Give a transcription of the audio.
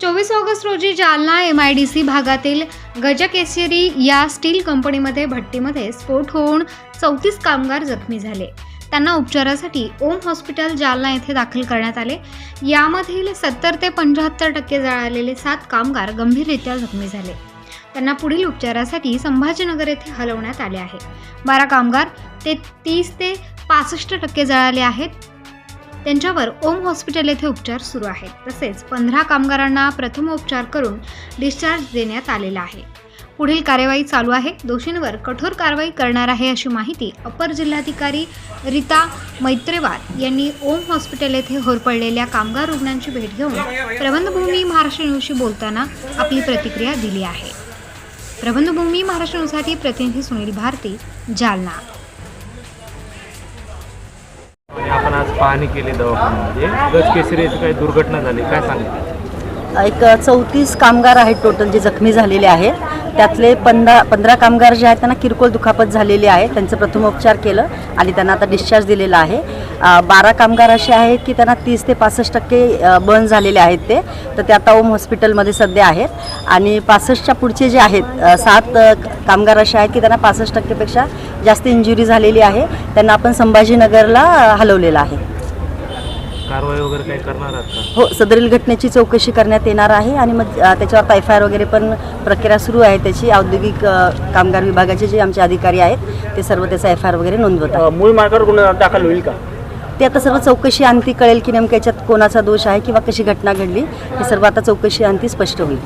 चोवीस ऑगस्ट रोजी Jalna M I D C भागातील गजकेसरी या स्टील कंपनीमध्ये भट्टीमध्ये स्फोट होऊन चौतीस कामगार जखमी झाले. त्यांना उपचारासाठी ओम हॉस्पिटल जालना येथे दाखल करण्यात आले. यामधील सत्तर ते पंच्याहत्तर टक्के जळालेले सात कामगार गंभीररित्या जखमी झाले. त्यांना पुढील उपचारासाठी संभाजीनगर येथे हलवण्यात आले आहे. बारा कामगार ते तीस ते पासष्ट टक्के जळाले आहेत. त्यांच्यावर ओम हॉस्पिटल येथे उपचार सुरू आहेत. तसेच पंधरा कामगारांना प्रथमोपचार करून डिस्चार्ज देण्यात आलेला आहे. पुढील कार्यवाही चालू आहे. दोषींवर कठोर कारवाई करणार आहे अशी माहिती अपर जिल्हाधिकारी रीता मैत्रेवार यांनी ओम हॉस्पिटल येथे होरपळलेल्या कामगार रुग्णांची भेट घेऊन प्रबंधभूमी महाराष्ट्र न्यूजशी बोलताना आपली प्रतिक्रिया दिली आहे. प्रबंधभूमी महाराष्ट्र न्यूजसाठी प्रतिनिधी सुनील भारती जालना. आज पाहणी केली दवाखान्यामध्ये म्हणजे गज काही दुर्घटना झाली काय सांगितलं एक चौतीस कामगार आहेत टोटल जे जखमी झालेले आहेत. त्यातले पंधरा पंधरा कामगार जे आहेत त्यांना किरकोळ दुखापत झालेली आहे. त्यांचं प्रथमोपचार केलं आणि त्यांना आता डिस्चार्ज दिलेला आहे. बारा कामगार असे आहेत की त्यांना तीस ते पासष्ट टक्के बर्न झालेले आहेत ते. तर ते आता ओम हॉस्पिटलमध्ये सध्या आहेत. आणि पासष्टच्या पुढचे जे आहेत सात कामगार असे आहेत की त्यांना पासष्ट टक्केपेक्षा जास्त इंजुरी झालेली आहे. त्यांना आपण संभाजीनगरला हलवलेलं आहे. कारवाई वगैरे काही करणार हो सदरील घटनेची चौकशी करण्यात येणार आहे आणि मग त्याच्यावर एफ आय आर वगैरे पण प्रक्रिया सुरू आहे. त्याची औद्योगिक कामगार विभागाचे जे आमचे अधिकारी आहेत ते सर्व त्याचा एफ आय आर वगैरे नोंदवत आहेत मूळ मार्गावर गुन्हा दाखल होईल का? ते आता सर्व चौकशी अंती कळेल की नेमक्या याच्यात कोणाचा दोष आहे किंवा कशी घटना घडली हे सर्व आता चौकशी अंती स्पष्ट होईल.